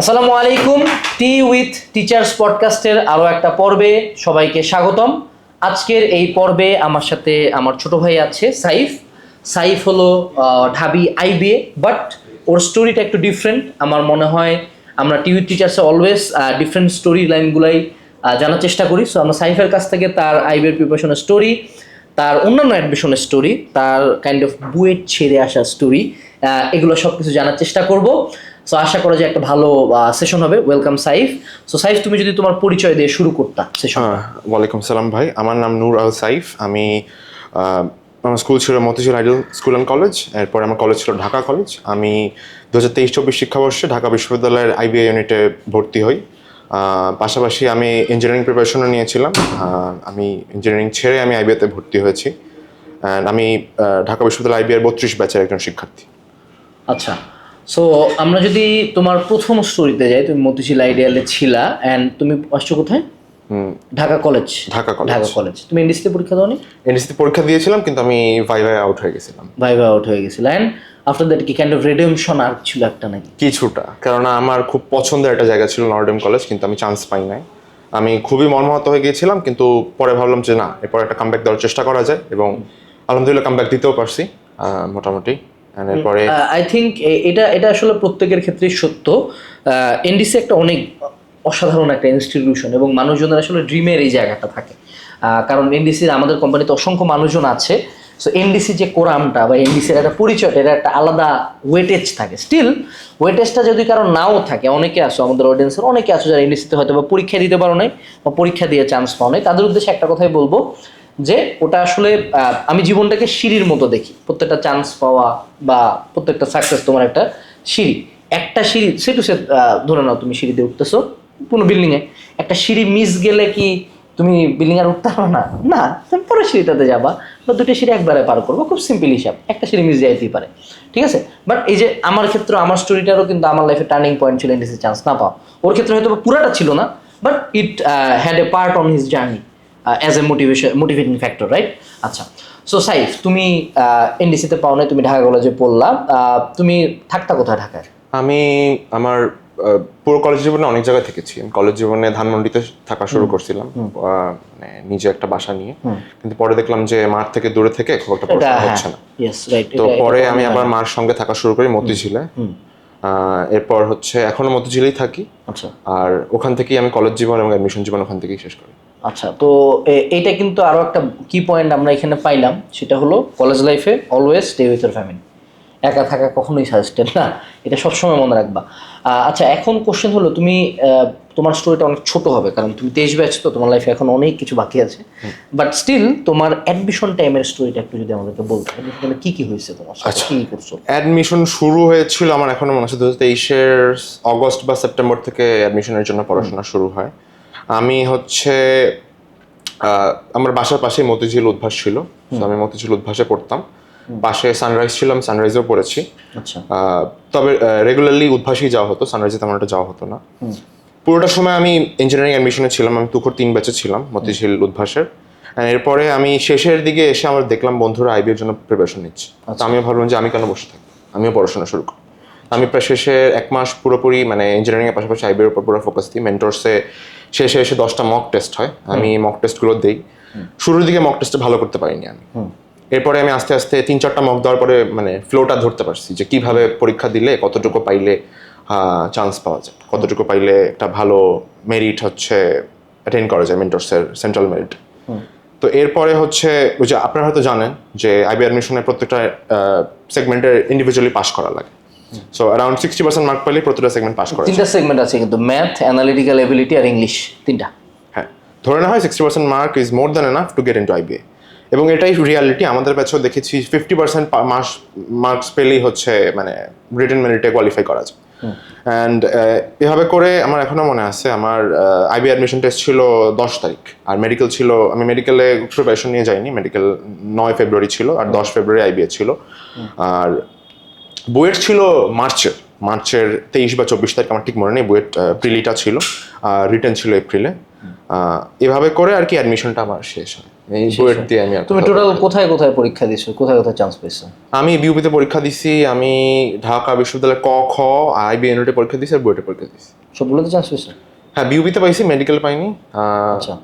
আসসালামু আলাইকুম, টি with teachers পডকাস্টের আরও একটা পর্বে সবাইকে স্বাগতম। আজকের এই পর্বে আমার সাথে আমার ছোট ভাই আছে, সাইফ। সাইফ হলো ঢাবি আইবিএ বাট ওর স্টোরিটা একটু ডিফারেন্ট আমার মনে হয় আমরা টি উইথ টিচার্সে অলওয়েজ ডিফারেন্ট স্টোরি লাইনগুলাই জানার চেষ্টা করি। সো আমরা সাইফের কাছ থেকে তার আইবিএর প্রিপারেশনের স্টোরি তার অন্যান্য অ্যাডমিশনের স্টোরি তার কাইন্ড অফ বুয়েট ছেড়ে আসা স্টোরি এগুলো সব কিছু জানার চেষ্টা করব। সো আশা করা যে একটা ভালো সেশন হবে। ওয়েলকাম সাইফ সো সাইফ তুমি যদি তোমার পরিচয় দিয়ে শুরু করতা সেশন ওয়ালাইকুম সালাম ভাই। আমার নাম নূর আল সাইফ। আমি আমার স্কুল ছিল Motijheel ideal school and college. এরপর আমার কলেজ ছিল ঢাকা কলেজ। আমি দু হাজার তেইশ চব্বিশ শিক্ষাবর্ষে ঢাকা বিশ্ববিদ্যালয়ের আইবিআই ইউনিটে ভর্তি হই। পাশাপাশি আমি ইঞ্জিনিয়ারিং প্রিপারেশনও নিয়েছিলাম। আমি ইঞ্জিনিয়ারিং ছেড়ে আমি আইবিআইতে ভর্তি হয়েছি। অ্যান্ড আমি ঢাকা বিশ্ববিদ্যালয় আইবিআর বত্রিশ ব্যাচের একজন শিক্ষার্থী। আচ্ছা। সো আমরা যদি তোমার প্রথম স্টোরিতে যাই তুমি মতিঝিল আইডিয়ালে ছিলা অ্যান্ড তুমি আসছো কোথায়? Dhaka college Dhaka college. Dhaka college তুমি এনডিসিতে পরীক্ষা দাওনি? এনডিসিতে পরীক্ষা দিয়েছিলাম কিন্তু আমি ভাই ভাই আউট হয়ে গেছিলাম। ভাই ভাই আউট হয়ে গেছিল। অ্যান্ড আফটার দ্যাট কি কাইন্ড অফ রেডিমশন আর ছিল একটা নাকি? কিছুটা। কেননা আমার খুব পছন্দের একটা জায়গা ছিল নর্ডেম কলেজ কিন্তু আমি চান্স পাই নাই। আমি খুবই মর্মাহত হয়ে গিয়েছিলাম কিন্তু পরে ভাবলাম যে না এরপর একটা কামব্যাক দেওয়ার চেষ্টা করা যায় এবং আলহামদুলিল্লাহ কামব্যাক দিতেও পারছি মোটামুটি। এরপরে আই থিঙ্ক এটা এটা আসলে প্রত্যেকের ক্ষেত্রেই সত্য। এনডিসি একটা অনেক অসাধারণ একটা ইনস্টিটিউশন এবং মানুষজনের আসলে ড্রিমের এই জায়গাটা থাকে। কারণ এনডিসির আমাদের কোম্পানিতে অসংখ্য মানুষজন আছে। সো এনডিসি যে কোরামটা বা এনডিসির একটা পরিচয় এটা একটা আলাদা ওয়েটেজ থাকে। স্টিল ওয়েটেজটা যদি কারও নাও থাকে, অনেকে আসো আমাদের অডিয়েন্সের অনেকে আসো যারা এনডিসিতে হয়তো বা পরীক্ষা দিতে পারো নাই বা পরীক্ষা দিয়ে চান্স পাও নাই, তাদের উদ্দেশ্যে একটা কথাই বলব যে ওটা আসলে আমি জীবনটাকে সিঁড়ির মতো দেখি। প্রত্যেকটা চান্স পাওয়া বা প্রত্যেকটা সাকসেস তোমার একটা সিঁড়ি। একটা সিঁড়ি, সে টু সে ধরে নাও তুমি সিঁড়িতে উঠতেছো, কোনো বিল্ডিংয়ে একটা সিঁড়ি মিস গেলে কি তুমি বিল্ডিং আর উঠতে পারো না? না, তুমি পরের সিঁড়িটাতে যাবা, বা দুটো সিঁড়ি একবারে পার করব, খুব সিম্পল হিসাব। একটা সিঁড়ি মিস যাইতেই পারে, ঠিক আছে? বাট এই যে আমার ক্ষেত্রে, আমার স্টোরিটারও কিন্তু আমার লাইফে টার্নিং পয়েন্ট ছিল এনডিসি চান্স না পাওয়া। ওর ক্ষেত্রে হয়তো পুরাটা ছিল না but it had a part on his journey as a motivation motivating factor right আচ্ছা সো সাইফ তুমি এনডিসিতে পাও নাই তুমি ঢাকা কলেজে পড়লা আহ, তুমি থাকতা কোথায় ঢাকায় আমি আমার পুরো কলেজ জীবনে অনেক জায়গায় থেকেছি। কলেজ জীবনে ধানমন্ডিতে থাকা শুরু করছিলাম। মানে নিজে একটা বাসা নিয়ে। কিন্তু পরে দেখলাম যে মাঠ থেকে দূরে থেকে খুব একটা হ্যাঁ হচ্ছে না। রাইট তো পরে আমি আবার মার সঙ্গে থাকা শুরু করি মতিঝিলে। এরপর হচ্ছে এখনও মতিঝিলেই থাকি। আচ্ছা। আর ওখান থেকেই আমি কলেজ জীবন এবং অ্যাডমিশন জীবন ওখান থেকেই শেষ করি। আচ্ছা তো এইটা কিন্তু আরও একটা কি পয়েন্ট আমরা এখানে পাইলাম সেটা হলো কলেজ লাইফে always stay with your family একা থাকা কখনোই সাজেস্টেড না এটা সবসময় মনে রাখবা। আচ্ছা এখন কোশ্চেন হলো তুমি তোমার স্টোরিটা অনেক ছোট হবে কারণ তুমি তেইশ ব্যাচ তো তোমার লাইফে এখন অনেক কিছু বাকি আছে। বাট স্টিল তোমার অ্যাডমিশন টাইমের স্টোরিটা একটু যদি আমাদেরকে বলতে অ্যাডমিশন টাইমে কি কি হয়েছে তোমার আচ্ছা। কি করছ? অ্যাডমিশন শুরু হয়েছিল আমার এখনও মনে আছে দু হাজার তেইশের অগস্ট বা সেপ্টেম্বর থেকে অ্যাডমিশনের জন্য পড়াশোনা শুরু হয়। আমি হচ্ছে আমার বাসার পাশেই মতিঝিল উদ্ভাস ছিল। আমি মতিঝিল উদ্ভাসে পড়তাম। পাশে সানরাইজ ছিল আমি সানরাইজেও পড়েছি। আচ্ছা। তবে রেগুলারলি উদ্ভাসেই যাওয়া হতো সানরাইজে তেমন একটা যাওয়া হতো না। পুরোটা সময় আমি ইঞ্জিনিয়ারিং অ্যাডমিশনে ছিলাম আমি তুখর তিন ব্যাচে ছিলাম মতিঝিল উদ্ভাসের। এরপরে আমি শেষের দিকে এসে আমার দেখলাম বন্ধুরা আইবিএর জন্য প্রিপারেশন নিচ্ছে। তো আমিও ভাবলাম যে আমি কেন বসে থাকি আমিও পড়াশোনা শুরু করি। আমি প্রায় শেষে এক মাস পুরোপুরি মানে ইঞ্জিনিয়ারিংয়ের পাশাপাশি আইবিএর উপর পুরো ফোকাস দিই মেন্টরসে শেষে এসে দশটা মক টেস্ট হয়। আমি মক টেস্টগুলো দিই। শুরুর দিকে মক টেস্টে ভালো করতে পারিনি আমি। এরপরে আমি আস্তে আস্তে তিন চারটা মক দেওয়ার পরে মানে ফ্লোটা ধরতে পারছি যে কীভাবে পরীক্ষা দিলে কতটুকু পাইলে চান্স পাওয়া যায়। কতটুকু পাইলে একটা ভালো মেরিট হচ্ছে অ্যাটেন্ড করা যায় মেন্টরসের সেন্ট্রাল মেরিট তো এরপরে হচ্ছে ওই যে আপনারা হয়তো জানেন যে আইবি অ্যাডমিশনের প্রত্যেকটা সেগমেন্টের ইন্ডিভিজুয়ালি পাস করা লাগে। সো সিক্সটি পার্সেন্ট মার্ক পেলে প্রত্যেকটা সেগমেন্ট পাস করা তিনটা সেগমেন্ট আছে কিন্তু ম্যাথ অ্যানালিটিক্যাল এবিলিটি আর ইংলিশ তিনটা। হ্যাঁ ধরে নেওয়া হয় sixty percent mark is more than enough to get into IBA এবং এটাই রিয়ালিটি আমাদের ব্যাচেও দেখেছি ফিফটি পার্সেন্ট মার্কস মার্কস পেলেই হচ্ছে মানে রিটেন মেরিটে কোয়ালিফাই করা যায়। অ্যান্ড এভাবে করে আমার এখনও মনে আছে আমার আইবি অ্যাডমিশন টেস্ট ছিল দশ তারিখ আর মেডিকেল ছিল আমি মেডিকেলে প্রিপারেশন নিয়ে যাইনি মেডিকেল নয় ফেব্রুয়ারি ছিল আর দশ ফেব্রুয়ারি আইবিএ ছিল। আর বুয়েট ছিল মার্চের মার্চের তেইশ বা চব্বিশ তারিখ আমার ঠিক মনে নেই বুয়েট প্রিলিটা ছিল আর রিটার্ন ছিল এপ্রিলে। এভাবে করে আর কি অ্যাডমিশনটা আমার শেষ হয়। বুয়েট দিয়ে আমি তুমি টোটাল কোথায় কোথায় পরীক্ষা দিছো? কোথায় কোথায় চান্স পেয়েছ? আমি বিউপিতে পরীক্ষা দিছি আমি ঢাকা বিশ্ববিদ্যালয়ে ক খ আইবি এনউটে পরীক্ষা দিছি আর বুয়েটে পরীক্ষা দিছি। সবগুলোতে চান্স পেয়েছ? হ্যাঁ বিউপিতে পাইছি মেডিকেল পাইনি আচ্ছা।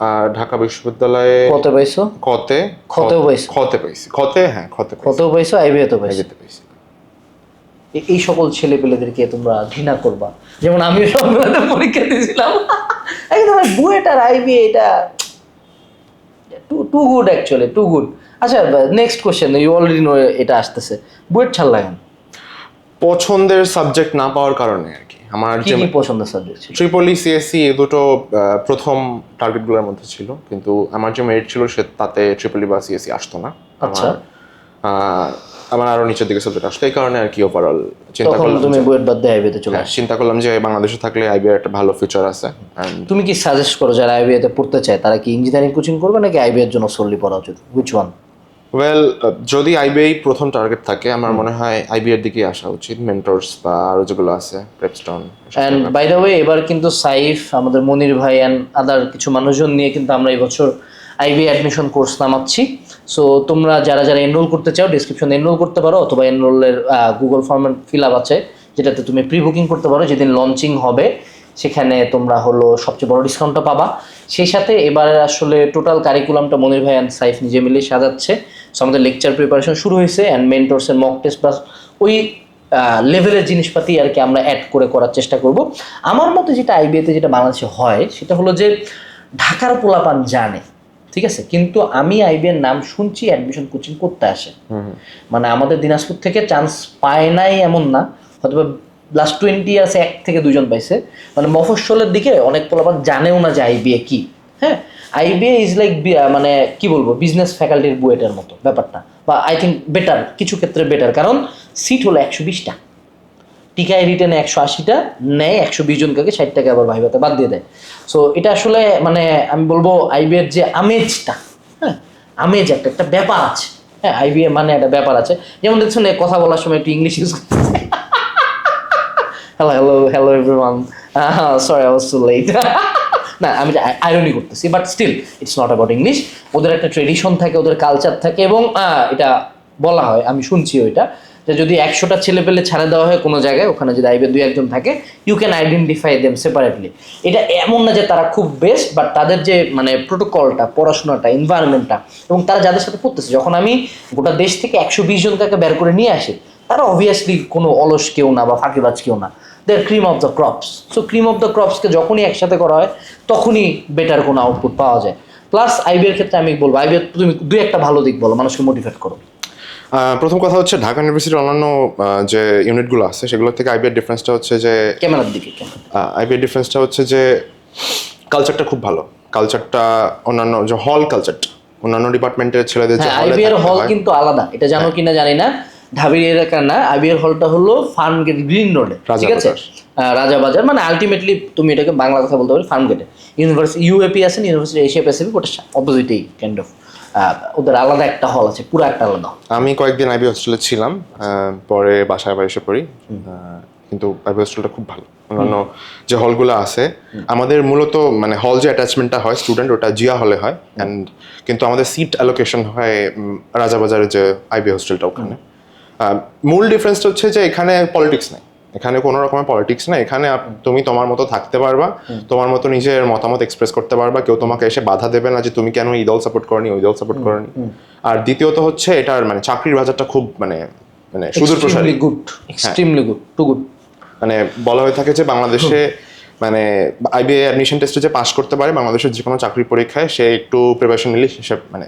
আর ঢাকা বিশ্ববিদ্যালয়ে কত পাইছো? খতে খতেও পাইছো? খতে পাইছি খতে হ্যাঁ খতে পাইছি। কত পাইছো পাইছো? আইবিতে পাইছি। এ- এই সকল ছেলে পেলেদেরকে তোমরা ঘৃণা করবা। যেমন আমিও সবগুলোতে পরীক্ষা দিয়েছিলাম। একদম বুয়েট আর আইবি এটা too too good actually too good আচ্ছা next question you already know এটা আসতেছে। বুয়েট ছাড় লাগেন পছন্দের সাবজেক্ট না পাওয়ার কারণে আর কি। আমার যে পছন্দের সাবজেক্ট ছিল? ট্রিপলি সিএসসি এই দুটো প্রথম টার্গেটগুলোর মধ্যে ছিল। কিন্তু আমার যে মেরিট ছিল সে তাতে ট্রিপলি বা সিএসসি আসতো না। আচ্ছা। আমার আরও নিচের দিকে সাবজেক্ট আসতো এই কারণে আর কি ওভারঅল চিন্তা করলাম তুমি বুয়েট বাদ দিয়ে আইবিএতে চলে হ্যাঁ, আসো। চিন্তা করলাম যে বাংলাদেশে থাকলে আইবিআর একটা ভালো ফিউচার আছে। তুমি কি সাজেস্ট করো যারা আইবিএতে পড়তে চায় তারা কি ইঞ্জিনিয়ারিং কোচিং করবে নাকি আইবিএর জন্য সোললি পড়া উচিত? হুইচ ওয়ান ওয়েল যদি আইবিআই প্রথম টার্গেট থাকে আমার মনে হয় আইবিআর দিকে আসা উচিত। মেন্টরস বা আরও যেগুলো আছে প্রেপস্টন অ্যান্ড বাই দ্য ওয়ে এবার কিন্তু সাইফ আমাদের মনির ভাই অ্যান্ড আদার কিছু মানুষজন নিয়ে কিন্তু আমরা এই বছর আইবি অ্যাডমিশন কোর্স নামাচ্ছি। সো তোমরা যারা যারা এনরোল করতে চাও ডিসক্রিপশনে এনরোল করতে পারো, অথবা এনরোলের গুগল ফর্মের ফিল আপ আছে, যেটাতে তুমি প্রি বুকিং করতে পারো, যেদিন লঞ্চিং হবে, সেখানে তোমরা হলো সবচেয়ে বড় ডিসকাউন্টটা পাবা। সেই সাথে এবারে আসলে টোটাল কারিকুলামটা মনির ভাই অ্যান্ড সাইফ নিজে মিলে সাজাচ্ছে। সো আমাদের লেকচার প্রিপারেশন শুরু হয়েছে অ্যান্ড মেন্টরসের মক টেস্ট প্লাস ওই লেভেলের জিনিসপাতি আর কি আমরা অ্যাড করে করার চেষ্টা করব। আমার মতে যেটা আইবিএতে যেটা বাংলাদেশে হয়, সেটা হলো যে ঢাকার পোলাপান জানে। ঠিক আছে? কিন্তু আমি আইবিএর নাম শুনছি অ্যাডমিশন কোচিং করতে আসে। মানে আমাদের দিনাজপুর থেকে চান্স পায় নাই এমন না। হয়তো লাস্ট টোয়েন্টি ইয়ার্সে এক থেকে দুজন পাইছে। মানে মফস্বলের দিকে অনেক পোলাপান জানেও না যে আইবিএ কি। হ্যাঁ? আইবিএ ইজ লাইক মানে কি বলব বিজনেস ফ্যাকাল্টির বুয়েটের মতো ব্যাপারটা। বা আই থিঙ্ক বেটার কিছু ক্ষেত্রে বেটার কারণ সিট হলো একশো বিশটা টিকায় রিটেনে একশো আশিটা, নেয় একশো বিশ জনকে ষাট টাকা আবার ভাইভাতে বাদ দিয়ে দেয়। সো এটা আসলে মানে আমি বলব আইবিএর যে আমেজটা হ্যাঁ আমেজ একটা একটা ব্যাপার আছে। হ্যাঁ আইবিএ মানে একটা ব্যাপার আছে। যেমন দেখছেন কথা বলার সময় একটু ইংলিশ ইউজ করতেছে hello hello hello everyone sorry I না, আমি আইরনি করতেছি but still it's not about English ওদের একটা ট্রেডিশন থাকে, ওদের কালচার থাকে, এবং এটা বলা হয়, আমি শুনছি ওইটা। যে যদি একশোটা ছেলে পেলে ছাড়া দেওয়া হয় কোনো জায়গায়, ওখানে যদি আইবে দুই একজন থাকে you can identify them separately এটা এমন না যে তারা খুব বেস্ট বাট তাদের যে মানে প্রোটোকলটা পড়াশোনাটা এনভায়রনমেন্টটা এবং তারা যাদের সাথে পড়তেছে, যখন আমি গোটা দেশ থেকে একশো বিশ জন তাকে বের করে নিয়ে আসি, তারা অবভিয়াসলি কোনো অলস কেউ না বা ফাঁকিবাজ কেউ না। The cream of the crops so cream of the ক্রপসকে যখনই একসাথে করা হয়, তখনই বেটার কোনো আউটপুট পাওয়া যায়। প্লাস আইবিএর ক্ষেত্রে আমি বলব আইবিএর তুমি দুই একটা ভালো দিক বলো, মানুষকে মোটিভেট করো। প্রথম কথা হচ্ছে ঢাকা ইউনিভার্সিটির অন্যান্য যে ইউনিটগুলো আছে সেগুলো থেকে আইবিআর ডিফারেন্সটা হচ্ছে যে ক্যামেরার দিকে আইবিআর ডিফারেন্সটা হচ্ছে যে কালচারটা খুব ভালো। কালচারটা অন্যান্য যে হল কালচারটা অন্যান্য ডিপার্টমেন্টের ছেলেদের যে হ্যাঁ হলে কিন্তু আলাদা। এটা জানো কিনা জানি না। ঢাবির এলাকা না আইবিএর হলটা হলো ফার্ম গেট গ্রিন রোডে ঠিক আছে? রাজাবাজার মানে আলটিমেটলি তুমি এটাকে বাংলা কথা বলতে পারো ফার্ম গেটে ইউনিভার্সিটি ইউএপি আছে ইউনিভার্সিটি এশিয়া প্যাসিফিক ওটা অপোজিটেই কাইন্ড অফ ওদের আলাদা একটা হল আছে পুরো একটা আলাদা আমি কয়েকদিন আইবি হোস্টেলে ছিলাম পরে বাসায় আবার এসে পড়ি। কিন্তু আইবি হোস্টেলটা খুব ভালো। অন্যান্য যে হলগুলো আছে আমাদের মূলত মানে হল যে অ্যাটাচমেন্টটা হয় স্টুডেন্ট ওটা জিয়া হলে হয়। অ্যান্ড কিন্তু আমাদের সিট অ্যালোকেশন হয় রাজাবাজারের যে আইবি হোস্টেলটা ওখানে। মূল ডিফারেন্সটা হচ্ছে যে এখানে পলিটিক্স নেই। এখানে কোনো রকমের পলিটিক্স না এখানে তুমি তোমার মতো থাকতে পারবা। তোমার মতো নিজের মতামত এক্সপ্রেস করতে পারবা। কেউ তোমাকে এসে বাধা দেবে না যে তুমি কেন এই দল সাপোর্ট করনি ওই দল সাপোর্ট করনি। আর দ্বিতীয়ত হচ্ছে এটার মানে চাকরির বাজারটা খুব মানে মানে সুদূর প্রসারী good extremely good too good মানে বলা হয়ে থাকে যে বাংলাদেশে মানে আইবিআই অ্যাডমিশন টেস্টে যে পাশ করতে পারে বাংলাদেশের যে কোনো চাকরি পরীক্ষায় সে একটু প্রিপারেশন নিলে সে মানে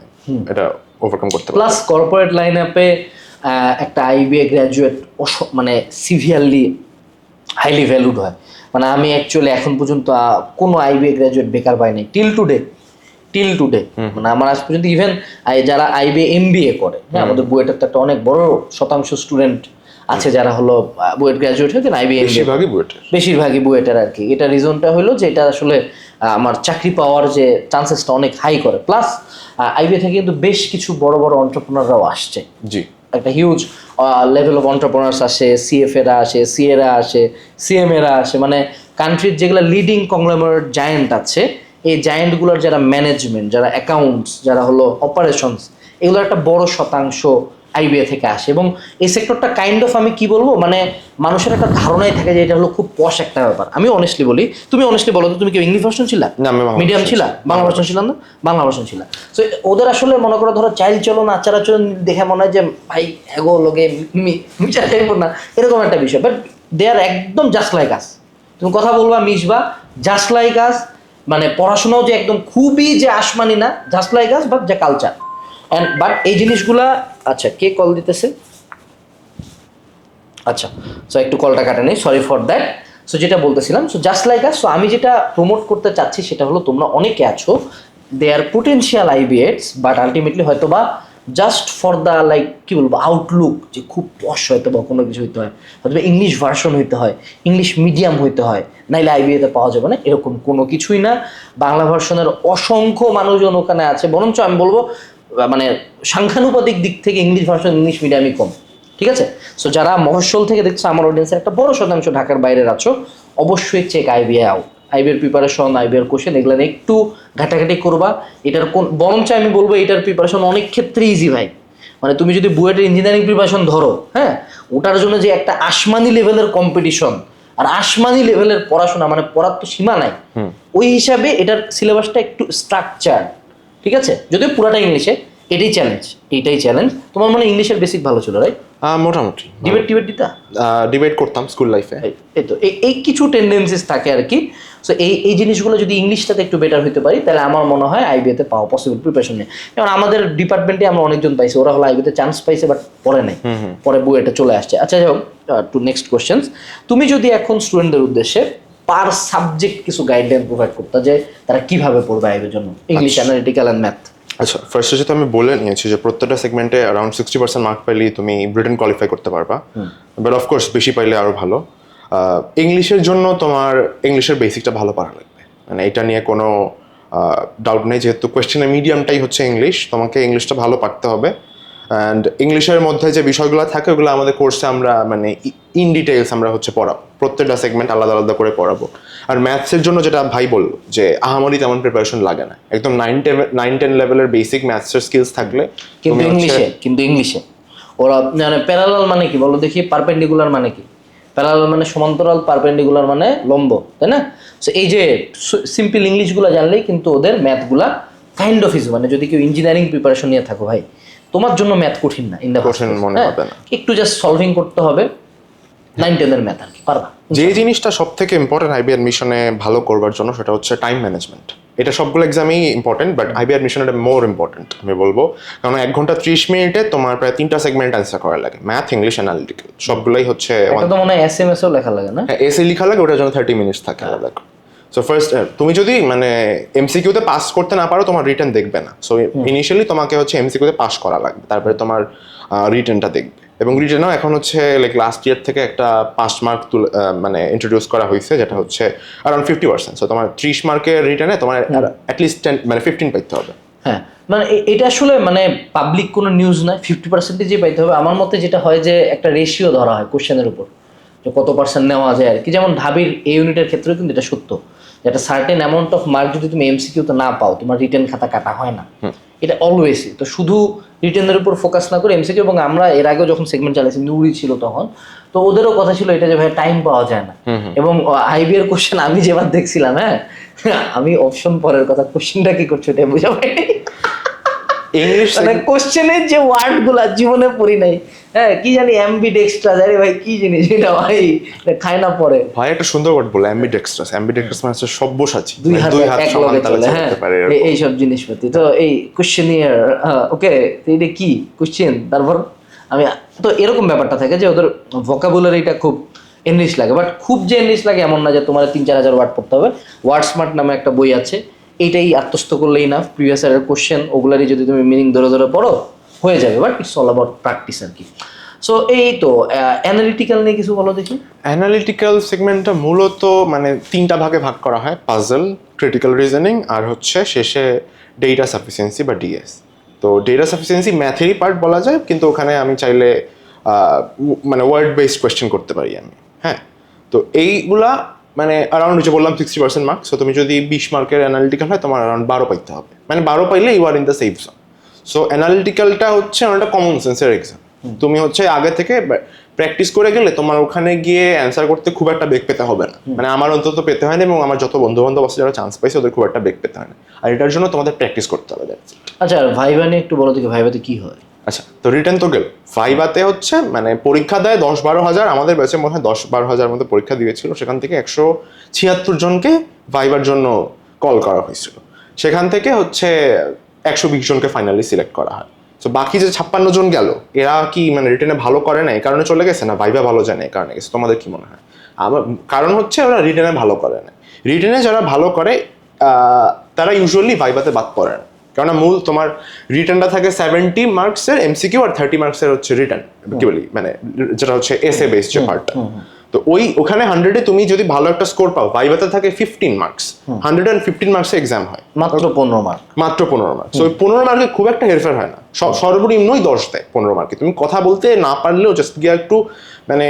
এটা ওভারকাম করতে পারে প্লাস কর্পোরেট লাইন আপে একটা আইবিএ গ্র্যাজুয়েট মানে সিভিয়ারলি হাইলি ভ্যালুড হয়। মানে আমি অ্যাকচুয়ালি এখন পর্যন্ত কোনো আইবিএ গ্র্যাজুয়েট বেকার পাইনি। টিল টুডে টিল টুডে মানে আমার আজ পর্যন্ত ইভেন যারা আইবিএ এমবিএ করে হ্যাঁ আমাদের বুয়েটের তো একটা অনেক বড় শতাংশ স্টুডেন্ট আছে যারা হলো বুয়েট গ্র্যাজুয়েট হয়েছেন আইবিএ বেশিরভাগই বুয়েটের বেশিরভাগই বুয়েটের আর কি। এটা রিজনটা হলো যে এটা আসলে আমার চাকরি পাওয়ার যে চান্সেসটা অনেক হাই করে। প্লাস আইবিএ থেকে কিন্তু বেশ কিছু বড় বড় অন্টারপ্রনাররাও আসছে। জি। একটা হিউজ লেভেল অফ অন্টারপ্রনার্স আসে সিএফেরা আসে সিএরা আসে সিএমএরা আসে মানে কান্ট্রির যেগুলো লিডিং কংগ্লোমারেট জায়েন্ট আছে, এই জায়েন্টগুলোর যারা ম্যানেজমেন্ট যারা অ্যাকাউন্টস যারা হলো অপারেশনস এগুলো একটা বড় শতাংশ আইবিএ থেকে আসে। এবং এই সেক্টরটা কাইন্ড অফ আমি কি বলব? মানে মানুষের একটা ধারণাই থাকে যে এটা হলো খুব পশ একটা ব্যাপার। আমি অনেস্টলি বলি তুমি অনেস্টলি বলো তো তুমি কি ইংলিশ ভার্সন ছিলা? মিডিয়াম ছিলা? বাংলা ভার্সন ছিলাম না? বাংলা ভার্সন ছিলাম তো ওদের আসলে মনে করো ধরো চাইল চলন আচার আচরণ দেখে মনে হয় যে ভাই এগো লোকে না। এরকম একটা বিষয়। বাট দে আর একদম জাস্ট লাইক আস তুমি কথা বলবা মিশবা জাস্ট লাইক আস মানে পড়াশোনাও যে একদম খুবই যে আসমানি না জাস্ট লাইক আস বাট যে কালচার অ্যান্ড বাট এই জিনিসগুলা আচ্ছা কে কল দিতেছে? আচ্ছা সো একটু কলটা কাটে নেই সরি ফর দ্যাট সো যেটা বলতেছিলাম so just like us so আমি যেটা প্রমোট করতে চাচ্ছি সেটা হলো তোমরা অনেকে আছো they are potential আইবিএডস but ultimately হয়তো বা জাস্ট ফর দ্য লাইক কি বলব আউটলুক যে খুব পশ হয়তো বা কোনো কিছু হইতে হয় হয়তো ইংলিশ ভার্সন হইতে হয় ইংলিশ মিডিয়াম হইতে হয়, নাইলে আইবিএতে পাওয়া যাবে না, এরকম কোনো কিছুই না। বাংলা ভার্সনের অসংখ্য মানুষজন ওখানে আছে, বরঞ্চ আমি বলব মানে সাংখ্যানুপাতিক দিক থেকে ইংলিশ ভার্সন ইংলিশ মিডিয়ামই কম। ঠিক আছে? সো যারা মহস্বল থেকে দেখছ আমার অডিয়েন্সের একটা বড় শতাংশ ঢাকার বাইরের আছো অবশ্যই চেক আইবিএ আউট আইবিএর প্রিপারেশন আইবিএর কোশ্চেন এগুলো নিয়ে একটু ঘাটাঘাটি করবা। এটার কোন বরঞ্চ আমি বলব এটার প্রিপারেশন অনেক ক্ষেত্রে ইজি ভাই। মানে তুমি যদি বুয়েটের ইঞ্জিনিয়ারিং প্রিপারেশন ধরো হ্যাঁ? ওটার জন্য যে একটা আসমানি লেভেলের কম্পিটিশন আর আসমানি লেভেলের পড়াশোনা মানে পড়ার তো সীমা নাই। ওই হিসাবে এটার সিলেবাসটা একটু স্ট্রাকচার ঠিক আছে? যদিও পুরাটা ইংলিশে এটাই চ্যালেঞ্জ এইটাই চ্যালেঞ্জ তোমার মনে ইংলিশের বেসিক ভালো ছিল রাইট মোটামুটি। ডিবেট টিবেট দিতা? ডিবেট করতাম স্কুল লাইফে এই- তো এই- কিছু টেন্ডেন্সিস থাকে আর কি। সো এই এই জিনিসগুলো যদি ইংলিশটাতে একটু বেটার হতে পারি তাহলে আমার মনে হয় আইবিএতে পাওয়া পসিবল প্রিপারেশন নেই যেমন আমাদের ডিপার্টমেন্টে আমরা অনেকজন পাইছি ওরা হলো আইবিএতে চান্স পাইছে বাট পরে নাই। পরে বুয়েটে চলে আসছে। আচ্ছা যাই হোক টু নেক্সট কোয়েশ্চেন তুমি যদি এখন স্টুডেন্টদের উদ্দেশ্যে পার সাবজেক্ট কিছু গাইডলাইন প্রোভাইড করতে যে তারা কীভাবে পড়বে আইবের জন্য? ইংলিশ অ্যানালিটিক্যাল অ্যান্ড ম্যাথ আচ্ছা ফার্স্টে যেহেতু আমি বলে নিয়েছি যে প্রত্যেকটা সেগমেন্টে অ্যারাউন্ড সিক্সটি পার্সেন্ট মার্ক পাইলেই তুমি ব্রিটেন কোয়ালিফাই করতে পারবা। বাট অফকোর্স বেশি পাইলে আরও ভালো। ইংলিশের জন্য তোমার ইংলিশের বেসিকটা ভালো পারা লাগবে। মানে এটা নিয়ে কোনো ডাউট নেই। যেহেতু কোয়েশ্চেনের মিডিয়ামটাই হচ্ছে ইংলিশ তোমাকে ইংলিশটা ভালো পারতে হবে। অ্যান্ড ইংলিশের মধ্যে যে বিষয়গুলো থাকে ওগুলো আমাদের কোর্সে আমরা মানে ইন ডিটেলস আমরা হচ্ছে পড়াবো। প্রত্যেকটা সেগমেন্ট আলাদা আলাদা করে পড়াবো। আর ম্যাথসের জন্য যেটা ভাই বলল যে আহামরি তেমন প্রিপারেশন লাগে না। একদম নাইন টেন নাইন টেন লেভেলের বেসিক ম্যাথসের স্কিলস থাকলে কিন্তু ইংলিশে কিন্তু ইংলিশে। ওরা মানে প্যারালাল মানে কি? বলো দেখি পারপেন্ডিকুলার মানে কি? প্যারালাল মানে সমান্তরাল পারপেন্ডিকুলার মানে লম্ব তাই না? সো এই যে সিম্পল ইংলিশগুলো জানলেই কিন্তু ওদের ম্যাথগুলা কাইন্ড অফ ইজ মানে যদি কেউ ইঞ্জিনিয়ারিং প্রিপারেশন নিয়ে থাকো ভাই। তোমার জন্য ম্যাথ কঠিন না ইন দ্য কঠিন মনে হবে না। একটু জাস্ট সলভিং করতে হবে। নাইন টেনের ম্যাথ আর কি পারবা? যে জিনিসটা সব থেকে ইম্পর্টেন্ট আইবি অ্যাডমিশনে ভালো করবার জন্য সেটা হচ্ছে টাইম ম্যানেজমেন্ট এটা সবগুলো এক্সামই ইম্পর্টেন্ট বাট আইবি অ্যাডমিশন এটা মোর ইম্পর্টেন্ট আমি বলব। কারণ এক ঘণ্টা ত্রিশ মিনিটে তোমার প্রায় তিনটা সেগমেন্ট অ্যান্সার করা লাগে ম্যাথ ইংলিশ অ্যানালিটিক্যাল সবগুলোই হচ্ছে তো মনে হয় এস এম এসও লেখা লাগে না? এসে লেখা লাগে ওটার জন্য থার্টি মিনিটস থাকে। আলাদা সো ফার্স্ট তুমি যদি মানে এমসিকিউতে পাস করতে না পারো তোমার রিটার্ন দেখবে না। সো ইনিশিয়ালি তোমাকে হচ্ছে এমসিকিউতে পাস করা লাগবে। তারপরে তোমার রিটার্নটা দেখবে। এবং রিটার্নও এখন হচ্ছে লাইক লাস্ট ইয়ার থেকে একটা পাস মার্ক তুলে মানে ইন্ট্রোডিউস করা হয়েছে যেটা হচ্ছে অ্যারাউন্ড ফিফটি পার্সেন্ট সো তোমার ত্রিশ মার্কের রিটার্নে তোমার অ্যাটলিস্ট টেন মানে ফিফটিন পাইতে হবে। হ্যাঁ। মানে এটা আসলে মানে পাবলিক কোনো নিউজ নয়। ফিফটি পার্সেন্টেজই পাইতে হবে। আমার মতে যেটা হয় যে একটা রেশিও ধরা হয় কোশ্চেনের উপর। যে কত পার্সেন্ট নেওয়া যায় আর কি। যেমন ঢাবির এই ইউনিটের ক্ষেত্রেও কিন্তু এটা সত্য। যে একটা সার্টেন অ্যামাউন্ট অফ মার্ক যদি তুমি এমসিকিউতে না পাও তোমার রিটার্ন খাতা কাটা হয় না। এটা অলওয়েজই তো শুধু রিটার্নের উপর ফোকাস না করে এমসিকিউ এবং আমরা এর আগেও যখন সেগমেন্ট চালাইছি নুরি ছিল তখন তো ওদেরও কথা ছিল এটা যে ভাই টাইম পাওয়া যায় না। এবং আইবি এর কোশ্চেন আমি যেবার দেখছিলাম হ্যাঁ? আমি অপশন পরের কথা কোশ্চেনটা কি করছ এটা বুঝা পাইনি। ইংলিশ মানে কোশ্চেনের যে ওয়ার্ডগুলা জীবনে পড়ি নাই হ্যাঁ কি জানি এমবি ডেক্সট্রা জানি ভাই কি জিনিস এটা ভাই? খায় না পরে। ভাই একটা সুন্দর ওয়ার্ড বলে অ্যাম্বিডেক্সট্রাস অ্যাম্বিডেক্সট্রাস মানে হচ্ছে সব্যসাচী দুই মানে হাত দুই হাত সমান তালে চলে হ্যাঁ পারে এই-। এইসব জিনিসপাতি। তো এই কোশ্চেনিয়ার ওকে এটা কি? কোশ্চেন তারপর আমি তো এরকম ব্যাপারটা থাকে যে ওদের ভোকাবুলারিটা খুব ইংলিশ লাগে বাট খুব যে ইংলিশ লাগে এমন না যে তোমার তিন চার হাজার ওয়ার্ড পড়তে হবে। ওয়ার্ড স্মার্ট নামে একটা বই আছে এইটাই আত্মস্থ করলেই না। প্রিভিয়াস ইয়ারের কোশ্চেন ওগুলারই যদি তুমি মিনিং ধরে ধরে পড়ো, হয়ে যাবে। But it's all about practice আর কি। সো এই তো অ্যানালিটিক্যাল নিয়ে কিছু বলো দেখি। অ্যানালিটিক্যাল সেগমেন্টটা মূলত মানে তিনটা ভাগে ভাগ করা হয় পাজল ক্রিটিক্যাল রিজনিং আর হচ্ছে শেষে ডেটা সাফিসিয়েন্সি বা ডিএস তো ডেটা সাফিসিয়েন্সি ম্যাথেরই পার্ট বলা যায়, কিন্তু ওখানে আমি চাইলে মানে ওয়ার্ড বেসড কোয়েশ্চেন করতে পারি আমি। হ্যাঁ? তো এইগুলা মানে অ্যারাউন্ড যে বললাম সিক্সটি পার্সেন্ট মার্ক সো তুমি যদি বিশ মার্কের অ্যানালিটিক্যাল হয় তোমার অ্যারাউন্ড বারো পাইতে হবে। মানে বারো পাইলে you are in the safe zone so অ্যানালিটিক্যালটা হচ্ছে একটা কমন সেন্সের এক্সাম তুমি হচ্ছে আগে থেকে প্র্যাকটিস করে গেলে তোমার ওখানে গিয়ে অ্যান্সার করতে খুব একটা বেগ পেতে হবে না। মানে আমার অন্তত পেতে হয় না এবং আমার যত বন্ধু বান্ধব আছে যারা চান্স পাইছে ওদের খুব একটা বেগ পেতে হয় না। আর এটার জন্য তোমাদের প্র্যাকটিস করতে হবে আচ্ছা ভাইবা নিয়ে একটু বলো দেখি ভাইবাতে কি হয়? আচ্ছা তো রিটার্ন তো গেল। ফাইভাতে হচ্ছে মানে পরীক্ষা দেয় দশ বারো হাজার, আমাদের ব্যাচে মনে হয় দশ বারো হাজার মধ্যে পরীক্ষা দিয়েছিল, সেখান থেকে একশো ছিয়াত্তর জনকে ভাইবার জন্য কল করা হয়েছিল। সেখান থেকে হচ্ছে একশো বিশ জনকে ফাইনালি সিলেক্ট করা হয়। তো বাকি যে ছাপ্পান্ন জন গেল, এরা কি মানে রিটার্নে ভালো করে না এই কারণে চলে গেছে না? ভাইবা ভালো জানে এই কারণে গেছে? তোমাদের কি মনে হয়? আমার কারণ হচ্ছে ওরা রিটার্নে ভালো করে না রিটার্নে যারা ভালো করে তারা ইউজুয়ালি ভাইবাতে বাদ পড়ে না। কেননা মূল তোমার রিটার্নটা থাকে সেভেন্টি মার্কসের এমসিকিউ আর থার্টি মার্কসের হচ্ছে রিটার্ন কি বলি মানে যেটা হচ্ছে এসে বেস যে পার্টটা তো ওই ওখানে হান্ড্রেডে তুমি যদি ভালো একটা স্কোর পাও ভাইবাতে থাকে fifteen marks hundred and fifteen মার্কসে exam হয়। মাত্র পনেরো মার্ক মাত্র পনেরো মার্কস ওই পনেরো মার্কে খুব একটা হেরফের হয় না। সর্বনিম্নই দশ দেয় পনেরো মার্কে তুমি কথা বলতে না পারলেও জাস্ট গিয়ে একটু মানে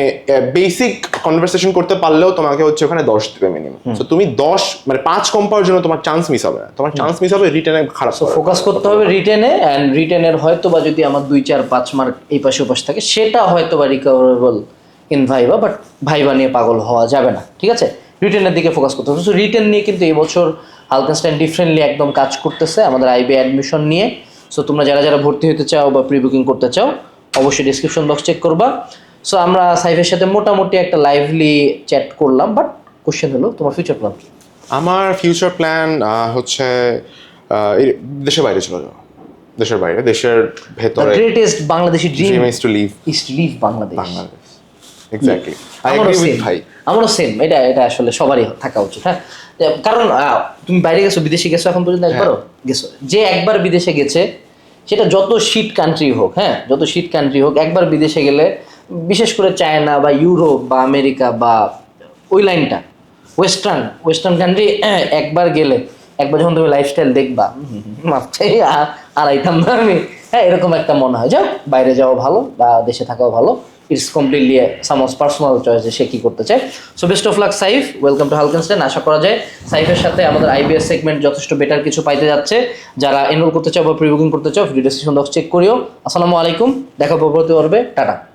বেসিক কনভারসেশন করতে পারলেও তোমাকে হচ্ছে ওখানে দশ দেবে মিনিমাম তো তুমি দশ মানে পাঁচ কম পাওয়ার জন্য তোমার চান্স মিস হবে না। তোমার চান্স মিস হবে রিটার্নে খারাপ ফোকাস করতে হবে রিটেনে অ্যান্ড রিটেনের হয়তো বা যদি আমার দুই চার পাঁচ মার্ক এই পাশে ওপাশে থাকে সেটা হয়তো বা recoverable in viva but viva নিয়ে পাগল হওয়া যাবে না ঠিক আছে? রিটেনের দিকে ফোকাস করতে হবে। সো রিটেন নিয়ে কিন্তু এবছর বছর হালকানস্টাইন ডিফারেন্টলি একদম কাজ করতেছে আমাদের আইবি অ্যাডমিশন নিয়ে। সো তোমরা যারা যারা ভর্তি হতে চাও বা প্রি বুকিং করতে চাও অবশ্যই ডিসক্রিপশন বক্স চেক করবা। সো আমরা সাইফের সাথে মোটামুটি একটা লাইভলি চ্যাট করলাম বাট কোশ্চেন হলো তোমার ফিউচার প্ল্যান কি? আমার ফিউচার প্ল্যান হচ্ছে দেশের বাইরে চলে যাওয়া। দেশের বাইরে দেশের ভেতরে greatest Bangladeshi dream is to leave is to leave Bangladesh Bangladesh exactly আমারও এগ্রি ভাই. আমারও সেম এটা এটা আসলে সবারই থাকা উচিত হ্যাঁ? কারণ তুমি বাইরে গেছো বিদেশে গেছো এখন পর্যন্ত একবারও? গেছো। যে একবার বিদেশে গেছে সেটা যত শীত কান্ট্রি হোক হ্যাঁ? যত শীত কান্ট্রি হোক একবার বিদেশে গেলে বিশেষ করে চায়না বা ইউরোপ বা আমেরিকা বা ওই লাইনটা ওয়েস্টার্ন ওয়েস্টার্ন কান্ট্রি একবার গেলে একবার যখন তুমি লাইফস্টাইল দেখবা মাফ চাই আইতাম না আমি। হ্যাঁ এরকম একটা মনে হয়। যাও বাইরে যাওয়া ভালো বা দেশে থাকাও ভালো। It's completely someone's personal choice সে কী করতে চায়। So best of luck Saif welcome to হালকেনস্টেন আশা করা যায়। সাইফের সাথে আমাদের আইবিএস সেগমেন্ট যথেষ্ট বেটার কিছু পাইতে যাচ্ছে। যারা এনরোল করতে চাও বা প্রি বুকিং করতে চাও ভিডিও ডিসক্রিপশন বক্স চেক করিও। আসসালামু আলাইকুম, দেখা পরবর্তী পর্বে। টাটা।